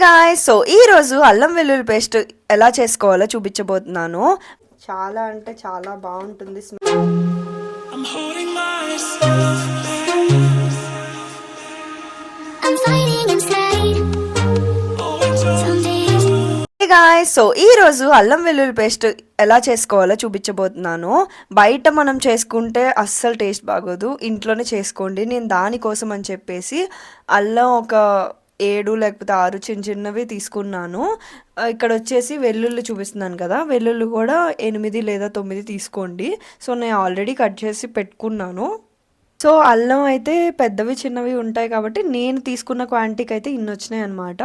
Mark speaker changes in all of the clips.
Speaker 1: Guy so ఈ రోజు అల్లం వెల్లుల్లి పేస్ట్ ఎలా చేసుకోవాలో చూపించబోతున్నాను. చాలా అంటే చాలా బాగుంటుంది గాయ్ సో ఈ రోజు అల్లం వెల్లుల్లి పేస్ట్ ఎలా చేసుకోవాలో చూపించబోతున్నాను. బయట మనం చేసుకుంటే అస్సలు టేస్ట్ బాగోదు. ఇంట్లోనే చేసుకోండి. నేను దానికోసం అని చెప్పేసి అల్లం ఒక ఏడు లేకపోతే ఆరు చిన్న చిన్నవి తీసుకున్నాను. ఇక్కడ వచ్చేసి వెల్లుల్లి చూపిస్తున్నాను కదా వెల్లుల్లి కూడా ఎనిమిది లేదా తొమ్మిది తీసుకోండి. సో నేను ఆల్రెడీ కట్ చేసి పెట్టుకున్నాను. సో అల్లం అయితే పెద్దవి చిన్నవి ఉంటాయి కాబట్టి నేను తీసుకున్న క్వాంటిటీకి అయితే ఇన్ని వచ్చినాయి అనమాట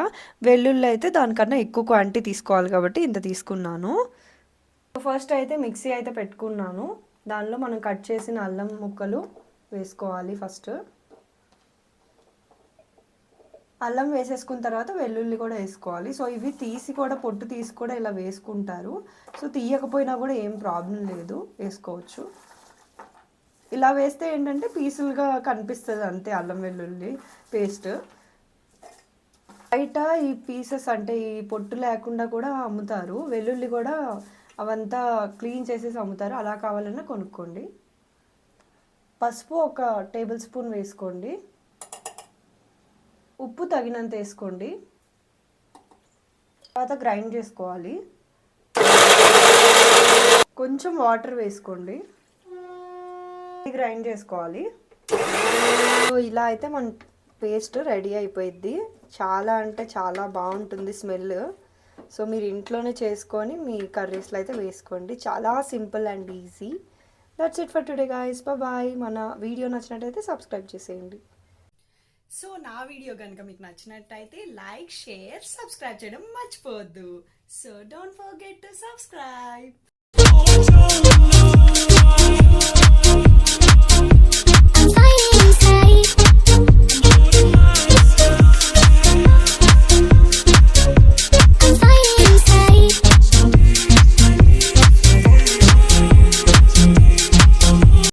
Speaker 1: వెల్లుల్లి అయితే దానికన్నా ఎక్కువ క్వాంటిటీ తీసుకోవాలి కాబట్టి ఇంత తీసుకున్నాను. ఫస్ట్ అయితే మిక్సీ అయితే పెట్టుకున్నాను. దానిలో మనం కట్ చేసిన అల్లం ముక్కలు వేసుకోవాలి ఫస్ట్. అల్లం వేసేసుకున్న తర్వాత వెల్లుల్లి కూడా వేసుకోవాలి. సో ఇవి తీసి కూడా పొట్టు తీసి కూడా ఇలా వేసుకుంటారు. సో తీయకపోయినా కూడా ఏం ప్రాబ్లం లేదు. వేసుకోవచ్చు. ఇలా వేస్తే ఏంటంటే పీసులుగా కనిపిస్తుంది అంతే అల్లం వెల్లుల్లి పేస్ట్. బయట ఈ పీసెస్ అంటే ఈ పొట్టు లేకుండా కూడా అమ్ముతారు. వెల్లుల్లి కూడా అవంతా క్లీన్ చేసేసి అమ్ముతారు. అలా కావాలన్నా కొనుక్కోండి. పసుపు ఒక టేబుల్ స్పూన్ వేసుకోండి. ఉప్పు తగినంత వేసుకోండి. తర్వాత గ్రైండ్ చేసుకోవాలి. కొంచెం వాటర్ వేసుకోండి. గ్రైండ్ చేసుకోవాలి. సో ఇలా అయితే మన పేస్ట్ రెడీ అయిపోయిద్ది. చాలా అంటే చాలా బాగుంటుంది స్మెల్. సో మీరు ఇంట్లోనే చేసుకొని మీ కర్రీస్లో అయితే వేసుకోండి. చాలా simple and easy. That's it for today guys bye మన వీడియో నచ్చినట్టయితే సబ్స్క్రైబ్ చేసేయండి.
Speaker 2: సో నా వీడియో కనుక మీకు నచ్చినట్టయితే లైక్ షేర్ సబ్స్క్రైబ్ చేయడం మర్చిపోవద్దు. So don't forget to subscribe